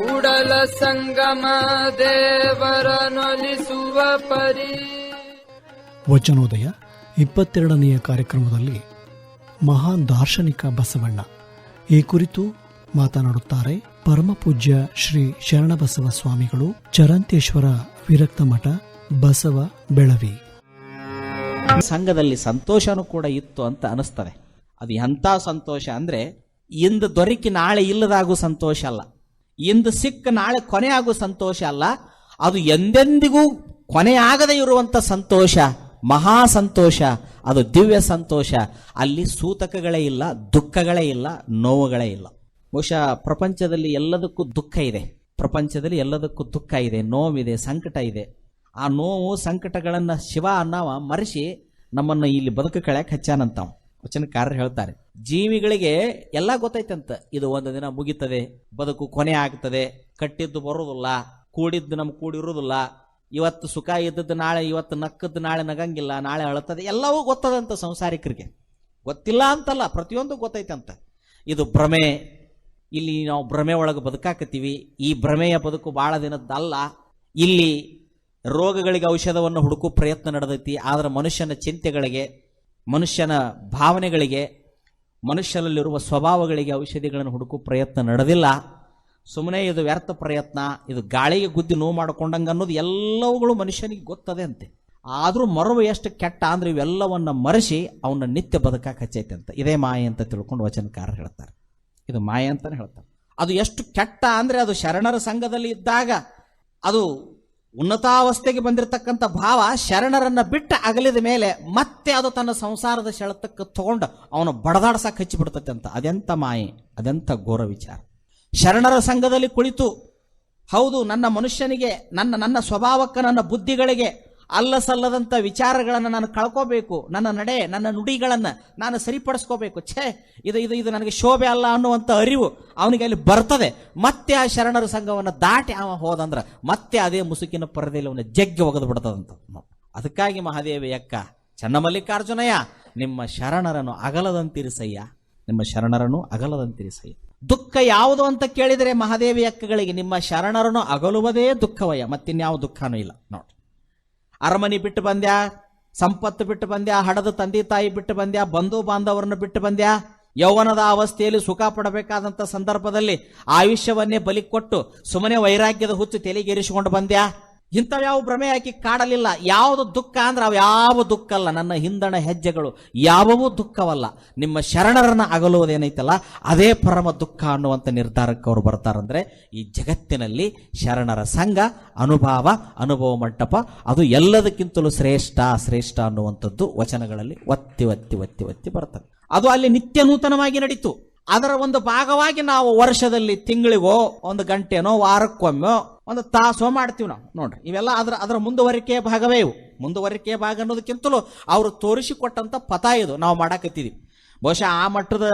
ಕೂಡಲ ಸಂಗಮ ದೇವರನೊಲಿಸುವ ಪರಿ. ವಚನೋದಯ ಇಪ್ಪತ್ತೆರಡನೆಯ ಕಾರ್ಯಕ್ರಮದಲ್ಲಿ ಮಹಾನ್ ದಾರ್ಶನಿಕ ಬಸವಣ್ಣ. ಈ ಕುರಿತು ಮಾತನಾಡುತ್ತಾರೆ ಪರಮಪೂಜ್ಯ ಶ್ರೀ ಶರಣಬಸವ ಸ್ವಾಮಿಗಳು ಚರಂತೇಶ್ವರ ವಿರಕ್ತ ಮಠ ಬಸವ ಬೆಳವಿ. ಸಂಘದಲ್ಲಿ ಸಂತೋಷನೂ ಕೂಡ ಇತ್ತು ಅಂತ ಅನಿಸ್ತದೆ. ಅದು ಎಂಥ ಸಂತೋಷ ಅಂದ್ರೆ ಇಂದು ದೊರಕಿ ನಾಳೆ ಇಲ್ಲದಾಗೂ ಸಂತೋಷ ಅಲ್ಲ. ಇಂದು ಸಿಕ್ಕ ನಾಳೆ ಕೊನೆ ಆಗೋ ಸಂತೋಷ ಅಲ್ಲ, ಅದು ಎಂದೆಂದಿಗೂ ಕೊನೆಯಾಗದೇ ಇರುವಂತ ಸಂತೋಷ, ಮಹಾ ಸಂತೋಷ, ಅದು ದಿವ್ಯ ಸಂತೋಷ. ಅಲ್ಲಿ ಸೂತಕಗಳೇ ಇಲ್ಲ, ದುಃಖಗಳೇ ಇಲ್ಲ, ನೋವುಗಳೇ ಇಲ್ಲ. ಬಹುಶಃ ಪ್ರಪಂಚದಲ್ಲಿ ಎಲ್ಲದಕ್ಕೂ ದುಃಖ ಇದೆ. ಪ್ರಪಂಚದಲ್ಲಿ ಎಲ್ಲದಕ್ಕೂ ದುಃಖ ಇದೆ, ನೋವಿದೆ, ಸಂಕಟ ಇದೆ. ಆ ನೋವು, ಸಂಕಟಗಳನ್ನು ಶಿವ ಅನ್ನವ ಮರೆಸಿ ನಮ್ಮನ್ನು ಇಲ್ಲಿ ಬದುಕು ಕಳೆಯಕ್ಕೆ ಹಚ್ಚಾನಂತ ವಚನಕಾರರು ಹೇಳ್ತಾರೆ ಜೀವಿಗಳಿಗೆ ಎಲ್ಲ ಗೊತ್ತೈತಂತ. ಇದು ಒಂದು ದಿನ ಮುಗಿತದೆ, ಬದುಕು ಕೊನೆ ಆಗ್ತದೆ, ಕಟ್ಟಿದ್ದು ಬರೋದಿಲ್ಲ ಕೂಡಿದ್ದು ನಮ್ಗೆ ಕೂಡಿರೋದಿಲ್ಲ ಇವತ್ತು ಸುಖ ಇದ್ದದ್ದು ನಾಳೆ, ಇವತ್ತು ನಕ್ಕದ್ದು ನಾಳೆ ನಗಂಗಿಲ್ಲ, ನಾಳೆ ಅಳತದೆ ಎಲ್ಲವೂ ಗೊತ್ತದಂತ ಸಂಸಾರಿಕರಿಗೆ. ಗೊತ್ತಿಲ್ಲ ಅಂತಲ್ಲ, ಪ್ರತಿಯೊಂದು ಗೊತ್ತೈತಂತ. ಇದು ಭ್ರಮೆ. ಇಲ್ಲಿ ನಾವು ಭ್ರಮೆ ಒಳಗೆ ಬದುಕಾಕತ್ತೀವಿ. ಈ ಭ್ರಮೆಯ ಬದುಕು ಬಹಳ ದಿನದ್ದಲ್ಲ. ಇಲ್ಲಿ ರೋಗಗಳಿಗೆ ಔಷಧವನ್ನು ಹುಡುಕೋ ಪ್ರಯತ್ನ ನಡೆದೈತಿ. ಆದರೆ ಮನುಷ್ಯನ ಚಿಂತೆಗಳಿಗೆ, ಮನುಷ್ಯನ ಭಾವನೆಗಳಿಗೆ ಮನುಷ್ಯನಲ್ಲಿರುವ ಸ್ವಭಾವಗಳಿಗೆ ಔಷಧಿಗಳನ್ನು ಹುಡುಕೋ ಪ್ರಯತ್ನ ನಡೆದಿಲ್ಲ. ಸುಮ್ಮನೆ ಇದು ವ್ಯರ್ಥ ಪ್ರಯತ್ನ, ಇದು ಗಾಳಿಗೆ ಗುದ್ದಿ ನೋವು ಮಾಡ್ಕೊಂಡಂಗೆ ಅನ್ನೋದು ಎಲ್ಲವುಗಳು ಮನುಷ್ಯನಿಗೆ ಗೊತ್ತದೆ ಅಂತೆ. ಆದರೂ ಮರವು ಎಷ್ಟು ಕೆಟ್ಟ ಅಂದ್ರೆ ಇವೆಲ್ಲವನ್ನು ಮರೆಸಿ ಅವನ ನಿತ್ಯ ಬದುಕಾಕ ಹಚ್ಚೈತೆ ಅಂತ. ಇದೇ ಮಾಯೆ ಅಂತ ತಿಳ್ಕೊಂಡು ವಚನಕಾರರು ಹೇಳ್ತಾರೆ. ಇದು ಮಾಯೆ ಅಂತಲೇ ಹೇಳ್ತಾರೆ. ಅದು ಎಷ್ಟು ಕೆಟ್ಟ ಅಂದರೆ ಅದು ಶರಣರ ಸಂಘದಲ್ಲಿ ಇದ್ದಾಗ ಅದು ಉನ್ನತಾವಸ್ಥೆಗೆ ಬಂದಿರತಕ್ಕಂಥ ಭಾವ ಶರಣರನ್ನ ಬಿಟ್ಟು ಅಗಲಿದ ಮೇಲೆ ಮತ್ತೆ ಅದು ತನ್ನ ಸಂಸಾರದ ಸೆಳೆತಕ್ಕೆ ತಗೊಂಡು ಅವನು ಬಡದಾಡ್ಸಕ್ಕೆ ಹಚ್ಚಿಬಿಡ್ತತೆ ಅಂತ. ಅದೆಂತ ಮಾಯೆ, ಅದೆಂತ ಘೋರ ವಿಚಾರ. ಶರಣರ ಸಂಘದಲ್ಲಿ ಕುಳಿತು, ಹೌದು, ನನ್ನ ಮನುಷ್ಯನಿಗೆ, ನನ್ನ ನನ್ನ ಸ್ವಭಾವಕ್ಕೆ, ನನ್ನ ಬುದ್ಧಿಗಳಿಗೆ ಅಲ್ಲ ಸಲ್ಲದಂತ ವಿಚಾರಗಳನ್ನು ನಾನು ಕಳ್ಕೋಬೇಕು, ನನ್ನ ನಡೆ, ನನ್ನ ನುಡಿಗಳನ್ನು ನಾನು ಸರಿಪಡಿಸ್ಕೋಬೇಕು. ಛೇ, ಇದು ಇದು ಇದು ನನಗೆ ಶೋಭೆ ಅಲ್ಲ ಅನ್ನುವಂಥ ಅರಿವು ಅವನಿಗೆ ಅಲ್ಲಿ ಬರ್ತದೆ. ಮತ್ತೆ ಆ ಶರಣರ ಸಂಘವನ್ನು ದಾಟಿ ಅವ ಹೋದಂದ್ರೆ ಮತ್ತೆ ಅದೇ ಮುಸುಕಿನ ಪರದೆಯಲ್ಲಿ ಅವನ ಜಗ್ಗಿ ಒಗೆದು ಬಿಡ್ತದಂತ. ಅದಕ್ಕಾಗಿ ಮಹಾದೇವಿ ಅಕ್ಕ ಚನ್ನಮಲ್ಲಿಕಾರ್ಜುನಯ್ಯ, ನಿಮ್ಮ ಶರಣರನ್ನು ಅಗಲದಂತಿರಿಸಯ್ಯ, ನಿಮ್ಮ ಶರಣರನ್ನು ಅಗಲದಂತಿರಿಸಯ್ಯ. ದುಃಖ ಯಾವುದು ಅಂತ ಕೇಳಿದರೆ ಮಹಾದೇವಿ ಅಕ್ಕಗಳಿಗೆ ನಿಮ್ಮ ಶರಣರನ್ನು ಅಗಲುವುದೇ ದುಃಖವಯ್ಯ, ಮತ್ತಿನ್ಯಾವ ದುಃಖನೂ ಇಲ್ಲ. ನೋಡಿ. ಅರಮನೆ ಬಿಟ್ಟು ಬಂದ್ಯಾ, ಸಂಪತ್ತು ಬಿಟ್ಟು ಬಂದ್ಯಾ, ಹಡದ ತಂದೆ ತಾಯಿ ಬಿಟ್ಟು ಬಂದ್ಯಾ, ಬಂಧು ಬಾಂಧವರನ್ನು ಬಿಟ್ಟು ಬಂದ್ಯಾ? ಯೌವನದ ಅವಸ್ಥೆಯಲ್ಲಿ ಸುಖ ಪಡಬೇಕಾದಂಥ ಸಂದರ್ಭದಲ್ಲಿ ಆಯುಷ್ಯವನ್ನೇ ಬಲಿ ಕೊಟ್ಟು ಸುಮ್ಮನೆ ವೈರಾಗ್ಯದ ಹುಚ್ಚು ತೆಲೆಗೇರಿಸಿಕೊಂಡು ಬಂದ್ಯಾ? ಇಂಥವ್ಯಾವ ಭ್ರಮೆ ಹಾಕಿ ಕಾಡಲಿಲ್ಲ. ಯಾವುದು ದುಃಖ ಅಂದ್ರೆ ಅವು ಯಾವ ದುಃಖ ಅಲ್ಲ. ನನ್ನ ಹಿಂದಣ ಹೆಜ್ಜೆಗಳು ಯಾವವೂ ದುಃಖವಲ್ಲ. ನಿಮ್ಮ ಶರಣರನ್ನ ಅಗಲುವುದೇನೈತಲ್ಲ, ಅದೇ ಪರಮ ದುಃಖ ಅನ್ನುವಂಥ ನಿರ್ಧಾರಕ್ಕೆ ಅವರು ಬರ್ತಾರಂದ್ರೆ, ಈ ಜಗತ್ತಿನಲ್ಲಿ ಶರಣರ ಸಂಘ, ಅನುಭವ ಅನುಭವ ಮಂಟಪ, ಅದು ಎಲ್ಲದಕ್ಕಿಂತಲೂ ಶ್ರೇಷ್ಠ ಶ್ರೇಷ್ಠ ಅನ್ನುವಂಥದ್ದು ವಚನಗಳಲ್ಲಿ ಒತ್ತಿ ಒತ್ತಿ ಒತ್ತಿ ಒತ್ತಿ ಬರ್ತದೆ. ಅದು ಅಲ್ಲಿ ನಿತ್ಯ ನೂತನವಾಗಿ ನಡೀತು. ಅದರ ಒಂದು ಭಾಗವಾಗಿ ನಾವು ವರ್ಷದಲ್ಲಿ ತಿಂಗಳಿಗೋ ಒಂದು ಗಂಟೆನೋ ವಾರಕ್ಕೊಮ್ಮೆ ಒಂದು ತಾಸೋ ಮಾಡ್ತೀವಿ ನಾವು. ನೋಡ್ರಿ, ಇವೆಲ್ಲ ಅದರ ಅದರ ಮುಂದುವರಿಕೆಯ ಭಾಗವೇ ಇವು. ಮುಂದುವರಿಕೆಯ ಭಾಗ ಅನ್ನೋದಕ್ಕಿಂತಲೂ ಅವರು ತೋರಿಸಿಕೊಟ್ಟಂತ ಪಥ ಇದು ನಾವು ಮಾಡಾಕತ್ತಿದೀವಿ ಬಹುಶಃ ಆ ಮಟ್ಟದ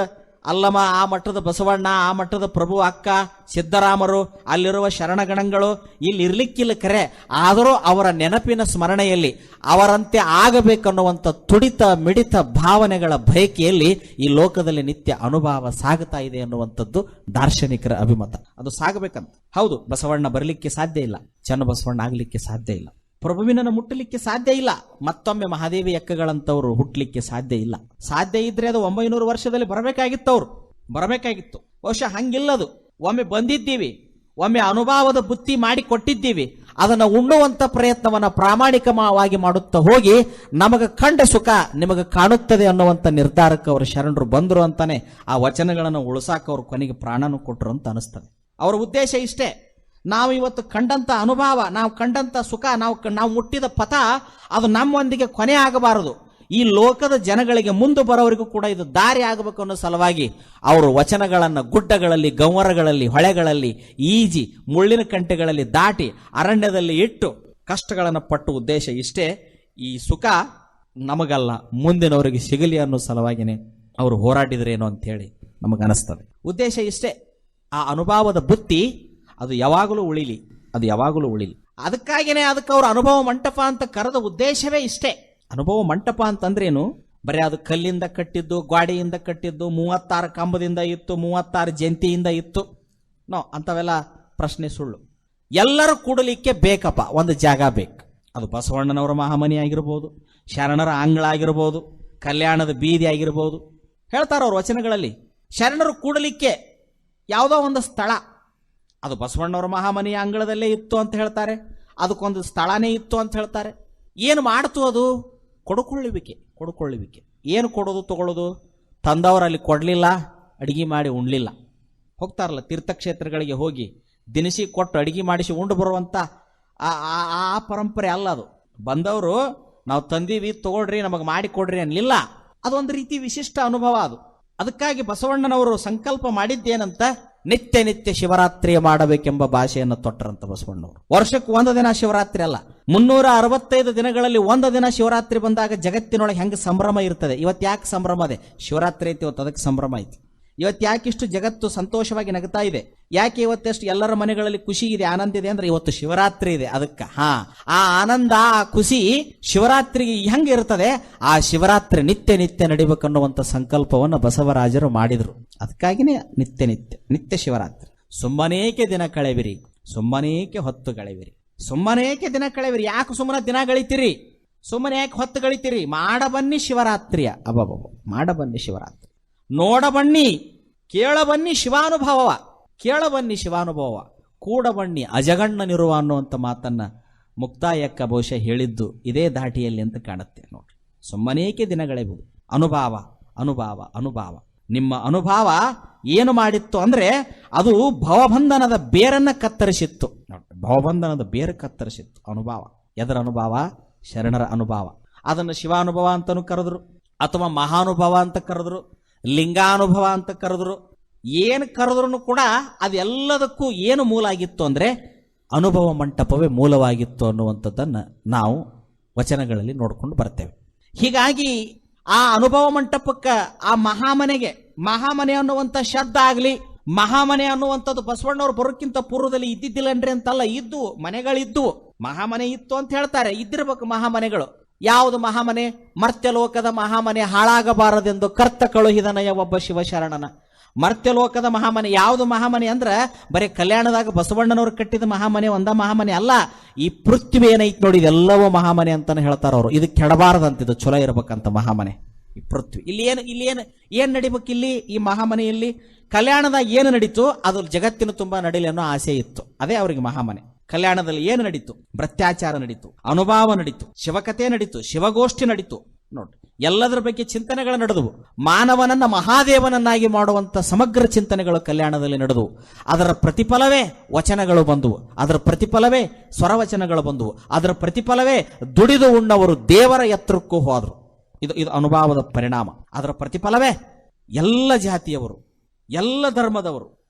ಅಲ್ಲಮ ಆ ಮಠದ ಬಸವಣ್ಣ, ಆ ಮಠದ ಪ್ರಭು ಅಕ್ಕ, ಸಿದ್ದರಾಮರು, ಅಲ್ಲಿರುವ ಶರಣಗಣಗಳು, ಇಲ್ಲಿ ಇರ್ಲಿಕ್ಕಿಲ್ಲ ಕರೆ. ಆದರೂ ಅವರ ನೆನಪಿನ ಸ್ಮರಣೆಯಲ್ಲಿ, ಅವರಂತೆ ಆಗಬೇಕನ್ನುವಂಥ ತುಡಿತ, ಮಿಡಿತ ಭಾವನೆಗಳ ಬಯಕೆಯಲ್ಲಿ ಈ ಲೋಕದಲ್ಲಿ ನಿತ್ಯ ಅನುಭವ ಸಾಗುತ್ತಾ ಇದೆ ಅನ್ನುವಂಥದ್ದು ದಾರ್ಶನಿಕರ ಅಭಿಮತ. ಅದು ಸಾಗಬೇಕಂತ. ಹೌದು, ಬಸವಣ್ಣ ಬರಲಿಕ್ಕೆ ಸಾಧ್ಯ ಇಲ್ಲ. ಚನ್ನ ಬಸವಣ್ಣ ಆಗಲಿಕ್ಕೆ ಸಾಧ್ಯ ಇಲ್ಲ. ಪ್ರಭುವಿನನ್ನು ಮುಟ್ಟಲಿಕ್ಕೆ ಸಾಧ್ಯ ಇಲ್ಲ. ಮತ್ತೊಮ್ಮೆ ಮಹಾದೇವಿ ಎಕ್ಕಗಳಂತವ್ರು ಹುಟ್ಟಲಿಕ್ಕೆ ಸಾಧ್ಯ ಇಲ್ಲ. ಸಾಧ್ಯ ಇದ್ರೆ ಅದು ಒಂಬೈನೂರು ವರ್ಷದಲ್ಲಿ ಬರಬೇಕಾಗಿತ್ತು ಅವ್ರು ಬರಬೇಕಾಗಿತ್ತು. ಬಹುಶಃ ಹಂಗಿಲ್ಲದು. ಒಮ್ಮೆ ಬಂದಿದ್ದೀವಿ. ಒಮ್ಮೆ ಅನುಭವದ ಬುತ್ತಿ ಮಾಡಿ ಕೊಟ್ಟಿದ್ದೀವಿ. ಅದನ್ನ ಉಣ್ಣುವಂತ ಪ್ರಯತ್ನವನ್ನ ಪ್ರಾಮಾಣಿಕವಾಗಿ ಮಾಡುತ್ತಾ ಹೋಗಿ ನಮಗೆ ಕಂಡ ಸುಖ ನಿಮಗೆ ಕಾಣುತ್ತದೆ ಅನ್ನುವಂಥ ನಿರ್ಧಾರಕ್ಕೆ ಅವರು ಶರಣರು ಬಂದರು ಅಂತಾನೆ ಆ ವಚನಗಳನ್ನು ಉಳಿಸಾಕ ಅವರು ಕೊನೆಗೆ ಪ್ರಾಣನೂ ಕೊಟ್ಟರು ಅಂತ ಅನಿಸ್ತದೆ ಅವರ ಉದ್ದೇಶ ಇಷ್ಟೇ. ನಾವು ಇವತ್ತು ಕಂಡಂಥ ಅನುಭವ, ನಾವು ಕಂಡಂಥ ಸುಖ, ನಾವು ನಾವು ಮುಟ್ಟಿದ ಪಥ, ಅದು ನಮ್ಮೊಂದಿಗೆ ಕೊನೆ ಆಗಬಾರದು. ಈ ಲೋಕದ ಜನಗಳಿಗೆ ಮುಂದೆ ಬರೋವರಿಗೂ ಕೂಡ ಇದು ದಾರಿ ಆಗಬೇಕು ಅನ್ನೋ ಸಲುವಾಗಿ ಅವರು ವಚನಗಳನ್ನು ಗುಡ್ಡಗಳಲ್ಲಿ, ಗಂವರಗಳಲ್ಲಿ, ಹೊಳೆಗಳಲ್ಲಿ ಈಜಿ, ಮುಳ್ಳಿನ ಕಂಟೆಗಳಲ್ಲಿ ದಾಟಿ, ಅರಣ್ಯದಲ್ಲಿ ಇಟ್ಟು ಕಷ್ಟಗಳನ್ನು ಪಟ್ಟು ಉದ್ದೇಶ ಇಷ್ಟೇ, ಈ ಸುಖ ನಮಗಲ್ಲ, ಮುಂದಿನವರಿಗೆ ಸಿಗಲಿ ಅನ್ನೋ ಸಲುವಾಗಿನೇ ಅವರು ಹೋರಾಡಿದ್ರೇನು ಅಂತೇಳಿ ನಮಗನಿಸ್ತದೆ. ಉದ್ದೇಶ ಇಷ್ಟೇ, ಆ ಅನುಭವದ ಬುತ್ತಿ ಅದು ಯಾವಾಗಲೂ ಉಳಿಲಿ. ಅದು ಯಾವಾಗಲೂ ಉಳಿಲಿ. ಅದಕ್ಕಾಗಿನೇ ಅದಕ್ಕೆ ಅವರು ಅನುಭವ ಮಂಟಪ ಅಂತ ಕರೆದ ಉದ್ದೇಶವೇ ಇಷ್ಟೇ. ಅನುಭವ ಮಂಟಪ ಅಂತಂದ್ರೇನು? ಬರೀ ಅದು ಕಲ್ಲಿಂದ ಕಟ್ಟಿದ್ದು ಗ್ವಾಡಿಯಿಂದ ಕಟ್ಟಿದ್ದು ಮೂವತ್ತಾರು ಕಂಬದಿಂದ ಇತ್ತು ಮೂವತ್ತಾರು ಜಂತಿಯಿಂದ ಇತ್ತು. ನೋ ಅಂಥವೆಲ್ಲ ಪ್ರಶ್ನೆ ಸುಳ್ಳು. ಎಲ್ಲರೂ ಕೂಡಲಿಕ್ಕೆ ಬೇಕಪ್ಪ ಒಂದು ಜಾಗ ಬೇಕು. ಅದು ಬಸವಣ್ಣನವರ ಮಹಾಮನಿ ಆಗಿರ್ಬೋದು ಶರಣರ ಅಂಗಳ ಆಗಿರ್ಬೋದು ಕಲ್ಯಾಣದ ಬೀದಿ ಆಗಿರ್ಬೋದು. ಹೇಳ್ತಾರೆ ಅವ್ರ ವಚನಗಳಲ್ಲಿ. ಶರಣರು ಕೂಡಲಿಕ್ಕೆ ಯಾವುದೋ ಒಂದು ಸ್ಥಳ. ಅದು ಬಸವಣ್ಣವರ ಮಹಾಮನೆಯ ಅಂಗಳದಲ್ಲೇ ಇತ್ತು ಅಂತ ಹೇಳ್ತಾರೆ. ಅದಕ್ಕೊಂದು ಸ್ಥಳನೇ ಇತ್ತು ಅಂತ ಹೇಳ್ತಾರೆ. ಏನು ಮಾಡ್ತು ಅದು? ಕೊಡ್ಕೊಳ್ಳುವಿಕೆ ಕೊಡ್ಕೊಳ್ಳುವಿಕೆ. ಏನು ಕೊಡೋದು, ತಗೊಳ್ಳೋದು? ತಂದವರಲ್ಲಿ ಕೊಡಲಿಲ್ಲ, ಅಡುಗೆ ಮಾಡಿ ಉಣ್ಲಿಲ್ಲ. ಹೋಗ್ತಾರಲ್ಲ ತೀರ್ಥಕ್ಷೇತ್ರಗಳಿಗೆ ಹೋಗಿ, ದಿನಸಿ ಕೊಟ್ಟು ಅಡುಗೆ ಮಾಡಿಸಿ ಉಂಡು ಬರುವಂಥ ಆ- ಆ- ಆ ಪರಂಪರೆ ಅಲ್ಲ ಅದು. ಬಂದವರು, ನಾವು ತಂದೀವಿ, ತಗೊಳ್ರಿ, ನಮಗೆ ಮಾಡಿ ಕೊಡ್ರಿ ಅನ್ನಲಿಲ್ಲ ಅದೊಂದು ರೀತಿ ವಿಶಿಷ್ಟ ಅನುಭವ ಅದು. ಅದಕ್ಕಾಗಿ ಬಸವಣ್ಣನವರು ಸಂಕಲ್ಪ ಮಾಡಿದ್ದೇನಂತ ನಿತ್ಯ ನಿತ್ಯ ಶಿವರಾತ್ರಿಯ ಮಾಡಬೇಕೆಂಬ ಭಾಷೆಯನ್ನು ತೊಟ್ಟರಂತ ಬಸವಣ್ಣವರು ವರ್ಷಕ್ಕೆ ಒಂದು ದಿನ ಶಿವರಾತ್ರಿ ಅಲ್ಲ. ಮುನ್ನೂರ ಅರವತ್ತೈದು ದಿನಗಳಲ್ಲಿ ಒಂದು ದಿನ ಶಿವರಾತ್ರಿ ಬಂದಾಗ ಜಗತ್ತಿನೊಳಗೆ ಹೆಂಗೆ ಸಂಭ್ರಮ ಇರ್ತದೆ? ಇವತ್ತು ಯಾಕೆ ಸಂಭ್ರಮ ಅದೇ? ಶಿವರಾತ್ರಿ ಐತಿ, ಇವತ್ತು ಅದಕ್ಕೆ ಸಂಭ್ರಮ ಐತಿ. ಇವತ್ತು ಯಾಕಿಷ್ಟು ಜಗತ್ತು ಸಂತೋಷವಾಗಿ ನಗ್ತಾ ಇದೆ? ಯಾಕೆ ಇವತ್ತೆಷ್ಟು ಎಲ್ಲರ ಮನೆಗಳಲ್ಲಿ ಖುಷಿ ಇದೆ, ಆನಂದ ಇದೆ ಅಂದ್ರೆ ಇವತ್ತು ಶಿವರಾತ್ರಿ ಇದೆ ಅದಕ್ಕೆ. ಹಾ, ಆ ಆನಂದ, ಆ ಖುಷಿ ಶಿವರಾತ್ರಿಗೆ ಹೆಂಗೆ ಇರ್ತದೆ? ಆ ಶಿವರಾತ್ರಿ ನಿತ್ಯ ನಿತ್ಯ ನಡಿಬೇಕನ್ನುವಂತ ಸಂಕಲ್ಪವನ್ನು ಬಸವರಾಜರು ಮಾಡಿದ್ರು. ಅದಕ್ಕಾಗಿನೇ ನಿತ್ಯ ನಿತ್ಯ ನಿತ್ಯ ಶಿವರಾತ್ರಿ. ಸುಮ್ಮನೇಕೆ ದಿನ ಕಳೆವಿರಿ? ಸುಮ್ಮನೇಕೆ ಹೊತ್ತು ಕಳೆವಿರಿ? ಸುಮ್ಮನೇಕೆ ದಿನ ಕಳೆವಿರಿ? ಯಾಕೆ ಸುಮ್ಮನೆ ದಿನ ಗಳಿತೀರಿ? ಸುಮ್ಮನೆ ಯಾಕೆ ಹೊತ್ತು ಗಳಿತೀರಿ? ಮಾಡಬನ್ನಿ ಶಿವರಾತ್ರಿಯ ಅಬ್ಬಬ್ಬ ಮಾಡಬನ್ನಿ ಶಿವರಾತ್ರಿ. ನೋಡ ಕೇಳಬನ್ನಿ ಕೇಳ ಬನ್ನಿ ಶಿವಾನುಭವ ಕೇಳ ಬನ್ನಿ ಶಿವಾನುಭವ ಕೂಡ ಬನ್ನಿ ಅಜಗಣ್ಣನಿರುವ ಅನ್ನುವಂಥ ಮಾತನ್ನ ಮುಕ್ತಾಯಕ್ಕ ಬಹುಶಃ ಹೇಳಿದ್ದು ಇದೇ ದಾಟಿಯಲ್ಲಿ ಅಂತ ಕಾಣುತ್ತೆ ನೋಡ್ರಿ. ಸುಮ್ಮನೇಕೆ ದಿನಗಳೆಬಹುದು ಅನುಭವ ಅನುಭವ ಅನುಭವ. ನಿಮ್ಮ ಅನುಭವ ಏನು ಮಾಡಿತ್ತು ಅಂದ್ರೆ ಅದು ಭವಬಂಧನದ ಬೇರನ್ನ ಕತ್ತರಿಸಿತ್ತು. ನೋಡ್ರಿ, ಭವಬಂಧನದ ಬೇರು ಕತ್ತರಿಸಿತ್ತು, ಅನುಭವ. ಎದರ ಅನುಭವ? ಶರಣರ ಅನುಭವ. ಅದನ್ನು ಶಿವಾನುಭವ ಅಂತಲೂ ಕರೆದ್ರು, ಅಥವಾ ಮಹಾನುಭವ ಅಂತ ಕರೆದ್ರು ಲಿಂಗಾನುಭವ ಅಂತ ಕರೆದ್ರು. ಏನು ಕರೆದ್ರು ಕೂಡ ಅದೆಲ್ಲದಕ್ಕೂ ಏನು ಮೂಲ ಆಗಿತ್ತು ಅಂದರೆ ಅನುಭವ ಮಂಟಪವೇ ಮೂಲವಾಗಿತ್ತು ಅನ್ನುವಂಥದ್ದನ್ನು ನಾವು ವಚನಗಳಲ್ಲಿ ನೋಡ್ಕೊಂಡು ಬರ್ತೇವೆ. ಹೀಗಾಗಿ ಆ ಅನುಭವ ಮಂಟಪಕ್ಕೆ ಆ ಮಹಾಮನೆಗೆ, ಮಹಾಮನೆ ಅನ್ನುವಂಥ ಶಬ್ದ ಆಗಲಿ, ಮಹಾಮನೆ ಅನ್ನುವಂಥದ್ದು ಬಸವಣ್ಣವ್ರು ಬರೋಕ್ಕಿಂತ ಪೂರ್ವದಲ್ಲಿ ಇದ್ದಿದ್ದಿಲ್ಲನ್ರಿ ಅಂತಲ್ಲ, ಇದ್ದು ಮನೆಗಳಿದ್ದು ಮಹಾಮನೆ ಇತ್ತು ಅಂತ ಹೇಳ್ತಾರೆ. ಇದ್ದಿರ್ಬೇಕು ಮಹಾಮನೆಗಳು. ಯಾವುದು ಮಹಾಮನೆ? ಮರ್ತ್ಯಲೋಕದ ಮಹಾಮನೆ ಹಾಳಾಗಬಾರದೆಂದು ಕರ್ತ ಕಳುಹಿದನಯ ಒಬ್ಬ ಶಿವಶರಣನ. ಮರ್ತ್ಯಲೋಕದ ಮಹಾಮನೆ ಯಾವುದು ಮಹಾಮನೆ ಅಂದ್ರೆ, ಬರೀ ಕಲ್ಯಾಣದಾಗ ಬಸವಣ್ಣನವರು ಕಟ್ಟಿದ ಮಹಾಮನೆ, ಒಂದ ಮಹಾಮನೆ ಅಲ್ಲ, ಈ ಪೃಥ್ವಿ ಏನೈತೆ ನೋಡಿ, ಇದೆಲ್ಲವೂ ಮಹಾಮನೆ ಅಂತಾನೆ ಹೇಳ್ತಾರ ಅವರು. ಇದು ಕೆಡಬಾರದಂತ, ಇದು ಚಲೋ ಇರಬೇಕಂತ ಮಹಾಮನೆ. ಈ ಪೃಥ್ವಿ. ಇಲ್ಲಿ ಏನು ಇಲ್ಲಿ ಏನು, ಏನ್ ನಡಿಬೇಕು ಇಲ್ಲಿ, ಈ ಮಹಾಮನೆಯಲ್ಲಿ ಕಲ್ಯಾಣದಾಗ ಏನು ನಡೀತು? ಅದು ಜಗತ್ತಿನ ತುಂಬಾ ನಡೀಲಿ ಅನ್ನೋ ಆಸೆ ಇತ್ತು. ಅದೇ ಅವರಿಗೆ ಮಹಾಮನೆ. ಕಲ್ಯಾಣದಲ್ಲಿ ಏನು ನಡೀತು? ಭ್ರತ್ಯಾಚಾರ ನಡೀತು, ಅನುಭವ ನಡೀತು ಶಿವಕಥೆ ನಡೀತು, ಶಿವಗೋಷ್ಠಿ ನಡೀತು. ನೋಡ್ರಿ ಎಲ್ಲದರ ಬಗ್ಗೆ ಚಿಂತನೆಗಳು ನಡೆದವು. ಮಾನವನನ್ನ ಮಹಾದೇವನನ್ನಾಗಿ ಮಾಡುವಂತ ಸಮಗ್ರ ಚಿಂತನೆಗಳು ಕಲ್ಯಾಣದಲ್ಲಿ ನಡೆದವು. ಅದರ ಪ್ರತಿಫಲವೇ ವಚನಗಳು ಬಂದವು. ಅದರ ಪ್ರತಿಫಲವೇ ಸ್ವರವಚನಗಳು ಬಂದವು. ಅದರ ಪ್ರತಿಫಲವೇ ದುಡಿದು ಉಣ್ಣವರು ದೇವರ ಎತ್ತರಕ್ಕೂ ಹೋದರು. ಇದು ಇದು ಅನುಭವದ ಪರಿಣಾಮ. ಅದರ ಪ್ರತಿಫಲವೇ ಎಲ್ಲ ಜಾತಿಯವರು, ಎಲ್ಲ ಧರ್ಮದವರು,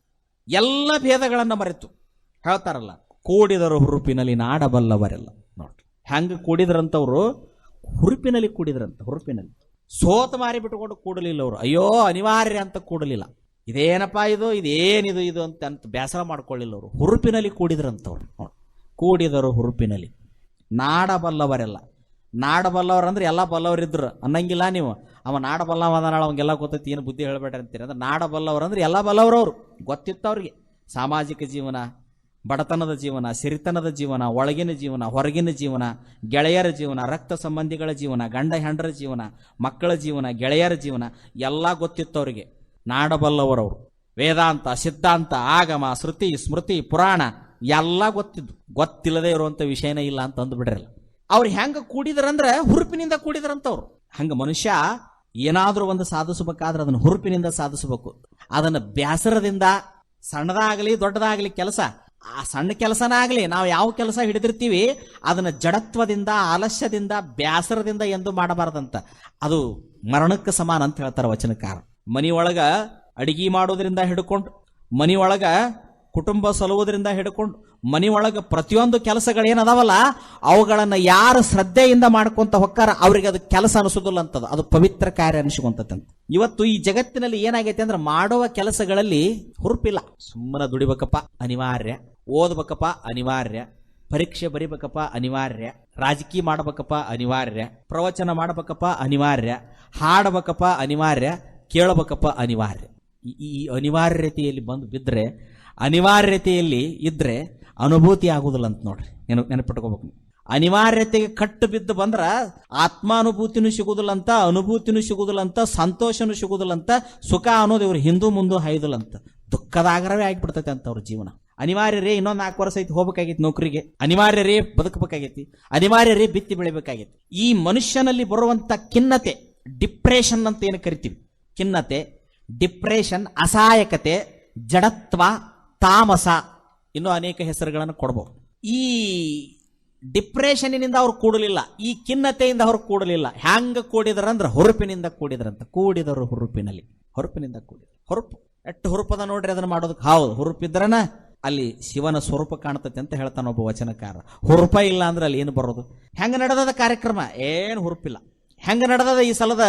ಎಲ್ಲ ಭೇದಗಳನ್ನು ಮರೆತು. ಹೇಳ್ತಾರಲ್ಲ ಕೂಡಿದರು ಹುರುಪಿನಲ್ಲಿ ನಾಡಬಲ್ಲವರೆಲ್ಲ. ನೋಡ್ರಿ. ಹೆಂಗೆ ಕೂಡಿದ್ರಂಥವ್ರು ಹುರುಪಿನಲ್ಲಿ ಕೂಡಿದ್ರಂತ, ಹುರುಪಿನಲ್ಲಿ. ಸೋತ ಮಾರಿ ಬಿಟ್ಟುಕೊಂಡು ಕೂಡಲಿಲ್ಲ ಅವರು. ಅಯ್ಯೋ ಅನಿವಾರ್ಯ ಅಂತ ಕೂಡಲಿಲ್ಲ. ಇದೇನಪ್ಪ ಇದು? ಇದೇನಿದು ಇದು ಅಂತ ಅಂತ ಬೇಸರ ಮಾಡ್ಕೊಳ್ಳಿಲ್ಲ ಅವರು. ಹುರುಪಿನಲ್ಲಿ ಕೂಡಿದ್ರಂಥವ್ರು ನೋಡಿ ಕೂಡಿದರು ಹುರುಪಿನಲ್ಲಿ. ನಾಡಬಲ್ಲವರೆಲ್ಲ. ನಾಡಬಲ್ಲವ್ರು ಅಂದ್ರೆ ಎಲ್ಲ ಬಲ್ಲವರಿದ್ರು. ಅನ್ನಂಗಿಲ್ಲ ನೀವು. ಅವ ನಾಡಬಲ್ಲವ ಅದನಾಳ ಅವಂಗೆಲ್ಲ ಗೊತ್ತೈತಿ, ಏನು ಬುದ್ಧಿ ಹೇಳ್ಬೇಡ್ರಿ ಅಂತೀರಿ. ಅಂದ್ರೆ ನಾಡಬಲ್ಲವ್ರು ಅಂದ್ರೆ ಎಲ್ಲ ಬಲ್ಲವ್ರವ್ರು. ಗೊತ್ತಿತ್ತು ಅವ್ರಿಗೆ ಸಾಮಾಜಿಕ ಜೀವನ ಬಡತನದ ಜೀವನ, ಸಿರಿತನದ ಜೀವನ, ಒಳಗಿನ ಜೀವನ, ಹೊರಗಿನ ಜೀವನ, ಗೆಳೆಯರ ಜೀವನ, ರಕ್ತ ಸಂಬಂಧಿಗಳ ಜೀವನ, ಗಂಡ ಹೆಂಡರ ಜೀವನ, ಮಕ್ಕಳ ಜೀವನ, ಗೆಳೆಯರ ಜೀವನ, ಎಲ್ಲ ಗೊತ್ತಿತ್ತು ಅವರಿಗೆ ನಾಡಬಲ್ಲವರವರು. ವೇದಾಂತ, ಸಿದ್ಧಾಂತ, ಆಗಮ, ಶ್ರುತಿ, ಸ್ಮೃತಿ, ಪುರಾಣ, ಎಲ್ಲ ಗೊತ್ತಿದ್ದು. ಗೊತ್ತಿಲ್ಲದೆ ಇರುವಂಥ ವಿಷಯನೇ ಇಲ್ಲ ಅಂತ ಅಂದ್ಬಿಡ್ರಲ್ಲ ಅವ್ರು ಹೆಂಗ ಕೂಡಿದ್ರಂದ್ರೆ ಹುರುಪಿನಿಂದ ಕೂಡಿದ್ರಂತವ್ರು. ಹಂಗ ಮನುಷ್ಯ ಏನಾದರೂ ಒಂದು ಸಾಧಿಸಬೇಕಾದ್ರೆ ಅದನ್ನು ಹುರುಪಿನಿಂದ ಸಾಧಿಸಬೇಕು. ಅದನ್ನು ಬ್ಯಾಸರದಿಂದ ಸಣ್ಣದಾಗಲಿ ದೊಡ್ಡದಾಗಲಿ ಕೆಲಸ ಆ ಸಣ್ಣ ಕೆಲಸನ ಆಗಲಿ ನಾವು ಯಾವ ಕೆಲಸ ಹಿಡಿದಿರ್ತೀವಿ, ಅದನ್ನ ಜಡತ್ವದಿಂದ, ಆಲಸ್ಯದಿಂದ, ಬ್ಯಾಸರದಿಂದ ಎಂದು ಮಾಡಬಾರದಂತ. ಅದು ಮರಣಕ್ಕೆ ಸಮಾನ ಅಂತ ಹೇಳ್ತಾರೆ ವಚನಕಾರ. ಮನೆಯೊಳಗ ಅಡಿಗೆ ಮಾಡೋದ್ರಿಂದ ಹಿಡ್ಕೊಂಡು, ಮನೆಯೊಳಗ ಕುಟುಂಬ ಸಲುವುದರಿಂದ ಹಿಡ್ಕೊಂಡು, ಮನಿಯೊಳಗ ಪ್ರತಿಯೊಂದು ಕೆಲಸಗಳೇನದಾವಲ್ಲ, ಅವುಗಳನ್ನು ಯಾರು ಶ್ರದ್ಧೆಯಿಂದ ಮಾಡ್ಕೊಂತ ಹೊಕ್ಕಾರ, ಅವ್ರಿಗೆ ಅದು ಕೆಲಸ ಅನಿಸೋದಿಲ್ಲ ಅಂತದ. ಅದು ಪವಿತ್ರ ಕಾರ್ಯ ಅನಿಸ್ಕೊಂತಂತ ಇವತ್ತು ಈ ಜಗತ್ತಿನಲ್ಲಿ ಏನಾಗೈತೆ ಅಂದ್ರೆ, ಮಾಡುವ ಕೆಲಸಗಳಲ್ಲಿ ಹುರುಪಿಲ್ಲ. ಸುಮ್ಮನೆ ದುಡಿಬೇಕಪ್ಪ, ಅನಿವಾರ್ಯ. ಓದ್ಬೇಕಪ್ಪ ಅನಿವಾರ್ಯ, ಪರೀಕ್ಷೆ ಬರಿಬೇಕಪ್ಪ ಅನಿವಾರ್ಯ, ರಾಜಕೀಯ ಮಾಡ್ಬೇಕಪ್ಪ ಅನಿವಾರ್ಯ, ಪ್ರವಚನ ಮಾಡ್ಬೇಕಪ್ಪ ಅನಿವಾರ್ಯ, ಹಾಡಬೇಕಪ್ಪ ಅನಿವಾರ್ಯ, ಕೇಳಬೇಕಪ್ಪ ಅನಿವಾರ್ಯ. ಈ- ಅನಿವಾರ್ಯತೆಯಲ್ಲಿ ಬಂದು ಬಿದ್ದರೆ ಅನಿವಾರ್ಯತೆಯಲ್ಲಿ ಇದ್ರೆ ಅನುಭೂತಿ ಆಗುದಿಲ್ಲ ಅಂತ ನೋಡ್ರಿ. ನೆನ ನೆನಪಿಟ್ಕೋಬೇಕು ಅನಿವಾರ್ಯತೆಗೆ ಕಟ್ಟು ಬಿದ್ದು ಬಂದ್ರ ಆತ್ಮಾನುಭೂತಿನೂ ಸಿಗುದಿಲ್ಲ ಅಂತ, ಅನುಭೂತಿನೂ ಸಿಗುದಿಲ್ಲ ಅಂತ, ಸಂತೋಷನೂ ಸಿಗುದಿಲ್ಲ ಅಂತ, ಸುಖ ಅನ್ನೋದು ಇವ್ರು ಹಿಂದೂ ಮುಂದೂ ಹಾಯ್ದಿಲ್ಲ ಅಂತ. ದುಃಖದ ಆಗರವೇ ಆಗಿಬಿಡ್ತೈತೆ ಅಂತ ಅವ್ರ ಜೀವನ. ಅನಿವಾರ್ಯ ರೇ ಇನ್ನೊಂದು ನಾಲ್ಕು ವರ್ಷ ಐತಿ ಹೋಗ್ಬೇಕಾಗೈತಿ ನೌಕರಿಗೆ. ಅನಿವಾರ್ಯ ರೇ ಬದುಕಬೇಕಾಗೈತಿ. ಅನಿವಾರ್ಯ ರೇ ಬಿತ್ತಿ ಬೆಳಿಬೇಕಾಗೈತಿ. ಈ ಮನುಷ್ಯನಲ್ಲಿ ಬರುವಂತ ಖಿನ್ನತೆ, ಡಿಪ್ರೆಷನ್ ಅಂತ ಏನು ಕರಿತೀವಿ? ಖಿನ್ನತೆ, ಡಿಪ್ರೆಷನ್, ಅಸಹಾಯಕತೆ, ಜಡತ್ವ, ತಾಮಸ ಇನ್ನೂ ಅನೇಕ ಹೆಸರುಗಳನ್ನು ಕೊಡಬಹುದು ಈ ಡಿಪ್ರೆಷನ್ನಿಂದ ಅವ್ರು ಕೂಡಲಿಲ್ಲ, ಈ ಖಿನ್ನತೆಯಿಂದ ಅವ್ರು ಕೂಡಲಿಲ್ಲ. ಹ್ಯಾಂಗ ಕೂಡಿದ್ರಂದ್ರೆ ಹುರುಪಿನಿಂದ ಕೂಡಿದ್ರಂತ. ಕೂಡಿದರು ಹುರುಪಿನಲ್ಲಿ. ಹೊರಪಿನಿಂದ ಕೂಡಿದ್ರು. ಹೊರಪು. ಎಷ್ಟು ಹುರುಪದ ನೋಡ್ರಿ ಅದನ್ನ ಮಾಡೋದಕ್ಕೆ. ಹೌದು, ಹುರುಪಿದ್ರನ ಅಲ್ಲಿ ಶಿವನ ಸ್ವರೂಪ ಕಾಣ್ತತಿ ಅಂತ ಹೇಳ್ತಾನೆ ಒಬ್ಬ ವಚನಕಾರ. ಹುರುಪ ಇಲ್ಲ ಅಂದ್ರೆ ಅಲ್ಲಿ ಏನು ಬರೋದು? ಹೆಂಗ ನಡೆದದ ಕಾರ್ಯಕ್ರಮ? ಏನು ಹುರುಪಿಲ್ಲ. ಹೆಂಗ ನಡೆದದ ಈ ಸಲದ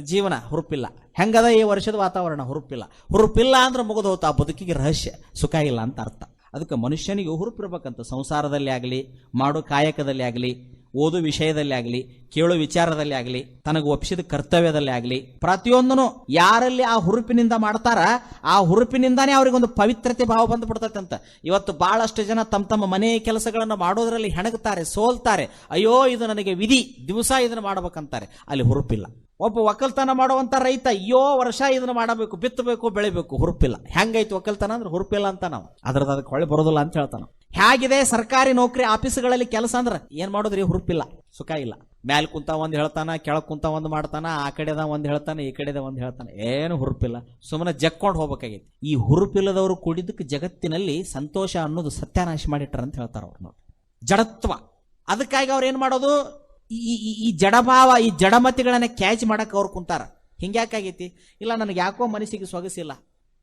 ಜೀವನ? ಹುರುಪಿಲ್ಲ. ಹೆಂಗದ ಈ ವರ್ಷದ ವಾತಾವರಣ? ಹುರುಪಿಲ್ಲ. ಹುರುಪಿಲ್ಲ ಅಂದ್ರೆ ಮುಗಿದು ಹೋತು ಆ ಬದುಕಿಗೆ ರಹಸ್ಯ, ಸುಖ ಇಲ್ಲ ಅಂತ ಅರ್ಥ. ಅದಕ್ಕೆ ಮನುಷ್ಯನಿಗೆ ಹುರುಪಿರ್ಬೇಕಂತ ಸಂಸಾರದಲ್ಲಿ ಆಗಲಿ, ಮಾಡೋ ಕಾಯಕದಲ್ಲಿ ಆಗಲಿ ಓದು ವಿಷಯದಲ್ಲಿ ಆಗಲಿ, ಕೇಳೋ ವಿಚಾರದಲ್ಲಿ ಆಗಲಿ, ತನಗೆ ಒಪ್ಪಿಸಿದ ಕರ್ತವ್ಯದಲ್ಲಿ ಆಗಲಿ ಪ್ರತಿಯೊಂದನು ಯಾರಲ್ಲಿ ಆ ಹುರುಪಿನಿಂದ ಮಾಡ್ತಾರ, ಆ ಹುರುಪಿನಿಂದಾನೇ ಅವ್ರಿಗೊಂದು ಪವಿತ್ರತೆ ಭಾವ ಬಂದು ಬಿಡ್ತೈತೆ ಅಂತ. ಇವತ್ತು ಬಹಳಷ್ಟು ಜನ ತಮ್ಮ ತಮ್ಮ ಮನೆ ಕೆಲಸಗಳನ್ನು ಮಾಡೋದರಲ್ಲಿ ಹೆಣಗುತ್ತಾರೆ ಸೋಲ್ತಾರೆ. ಅಯ್ಯೋ, ಇದು ನನಗೆ ವಿಧಿ, ದಿವಸ ಇದನ್ನ ಮಾಡ್ಬೇಕಂತಾರೆ. ಅಲ್ಲಿ ಹುರುಪಿಲ್ಲ. ಒಬ್ಬ ಒಕ್ಕಲ್ತನ ಮಾಡುವಂಥ ರೈತ, ಅಯ್ಯೋ, ವರ್ಷ ಇದನ್ನ ಮಾಡಬೇಕು, ಬಿತ್ತಬೇಕು, ಬೆಳಿಬೇಕು, ಹುರುಪಿಲ್ಲ. ಹೆಂಗೈತಿ ಒಕ್ಕಲ್ತನ ಅಂದ್ರೆ ಹುರುಪಿಲ್ಲ ಅಂತ ನಾವು. ಅದ್ರದ್ದು ಅದಕ್ಕೆ ಹೊಳೆ ಬರೋದಿಲ್ಲ ಅಂತ ಹೇಳ್ತಾನ. ಹೇಗಿದೆ ಸರ್ಕಾರಿ ನೌಕರಿ ಆಫೀಸ್ಗಳಲ್ಲಿ ಕೆಲಸ ಅಂದ್ರೆ ಏನ್ ಮಾಡೋದ್ರಿ? ಹುರುಪಿಲ್ಲ. ಸುಖ ಇಲ್ಲ. ಮ್ಯಾಲ್ ಕುಂತ ಒಂದ್ ಹೇಳ್ತಾನ ಕೆಳ ಕುಂತ ಒಂದ್ ಮಾಡ್ತಾನ, ಆ ಕಡೆದ ಒಂದ್ ಹೇಳ್ತಾನೆ, ಈ ಕಡೆದ ಒಂದ್ ಹೇಳ್ತಾನೆ. ಏನು ಹುರುಪಿಲ್ಲ. ಸುಮ್ಮನೆ ಜಕ್ಕೊಂಡು ಹೋಗ್ಬೇಕಾಗೈತಿ. ಈ ಹುರುಪಿಲ್ಲದವರು ಕೂಡಿದ್ದಕ್ಕೆ ಜಗತ್ತಿನಲ್ಲಿ ಸಂತೋಷ ಅನ್ನೋದು ಸತ್ಯಾನಾಶ ಮಾಡಿಟ್ರ ಅಂತ ಹೇಳ್ತಾರ ಅವ್ರು ನೋಡಿ ಜಡತ್ವ. ಅದಕ್ಕಾಗಿ ಅವ್ರು ಏನ್ ಮಾಡೋದು? ಈ, ಈ- ಜಡಭಾವ, ಈ ಜಡಮತಿಗಳನ್ನ ಕ್ಯಾಚ್ ಮಾಡಕ್ ಅವ್ರು ಕುಂತಾರ. ಹಿಂಗ್ಯಾಕಾಗೈತಿ ಇಲ್ಲ, ನನಗೆ ಯಾಕೋ ಮನಸ್ಸಿಗೆ ಸೊಗಸಿಲ್ಲ.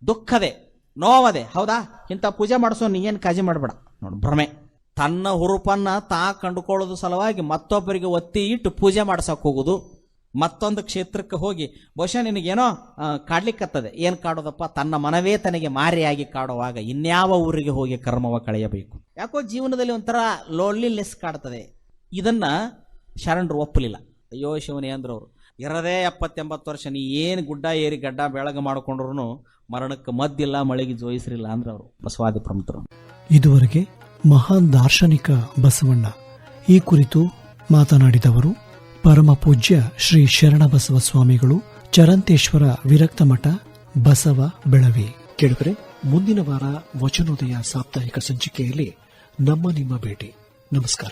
ದುಃಖದೆ ನೋವದೆ, ಹೌದಾ? ಇಂಥ ಪೂಜೆ ಮಾಡಿಸೋ ನೀ ಏನು ಕಾಜಿ ಮಾಡಬೇಡ. ನೋಡು, ಭ್ರಮೆ. ತನ್ನ ಹುರುಪನ್ನ ತಾ ಕಂಡುಕೊಳ್ಳೋದು ಸಲುವಾಗಿ ಮತ್ತೊಬ್ಬರಿಗೆ ಒತ್ತಿ ಇಟ್ಟು ಪೂಜೆ ಮಾಡ್ಸಕ್ ಹೋಗುದು. ಮತ್ತೊಂದು ಕ್ಷೇತ್ರಕ್ಕೆ ಹೋಗಿ, ಬಹುಶಃ ನಿನಗೇನೋ ಕಾಡ್ಲಿಕ್ಕತ್ತದೆ. ಏನ್ ಕಾಡೋದಪ್ಪ? ತನ್ನ ಮನವೇ ತನಗೆ ಮಾರಿಯಾಗಿ ಕಾಡುವಾಗ ಇನ್ಯಾವ ಊರಿಗೆ ಹೋಗಿ ಕರ್ಮವ ಕಳೆಯಬೇಕು? ಯಾಕೋ ಜೀವನದಲ್ಲಿ ಒಂಥರ ಲೋನ್ಲಿನೆಸ್ ಕಾಡ್ತದೆ. ಇದನ್ನ ಶರಣರು ಒಪ್ಪಲಿಲ್ಲ. ಅಯ್ಯೋ ಶಿವನೇ ಅಂದ್ರು ಅವರು. ಇರದೇ ಎಪ್ಪತ್ತೆಂಬತ್ತು ವರ್ಷ ನೀ ಏನು ಗುಡ್ಡ ಏರಿ ಗಡ್ಡ ಬೆಳಗ ಮಾಡಿಕೊಂಡ್ರು ಮರಣಕ್ಕೆ ಮದ್ದಿಲ್ಲ ಮಳೆಗೆ ಜೋಯಿಸ್ರಿಲ್ಲ ಅಂದ್ರೆ ಅವರು. ಬಸವಾದಿ ಪ್ರಮುಖರು. ಇದುವರೆಗೆ ಮಹಾನ್ ದಾರ್ಶನಿಕ ಬಸವಣ್ಣ ಈ ಕುರಿತು ಮಾತನಾಡಿದವರು ಪರಮ ಪೂಜ್ಯ ಶ್ರೀ ಶರಣಬಸವ ಸ್ವಾಮಿಗಳು ಚರಂತೇಶ್ವರ ವಿರಕ್ತ ಮಠ ಬಸವ ಬೆಳವಿ. ಕೇಳಿದರೆ ಮುಂದಿನ ವಾರ ವಚನೋದಯ ಸಾಪ್ತಾಹಿಕ ಸಂಚಿಕೆಯಲ್ಲಿ ನಮ್ಮ ನಿಮ್ಮ ಭೇಟಿ. ನಮಸ್ಕಾರ.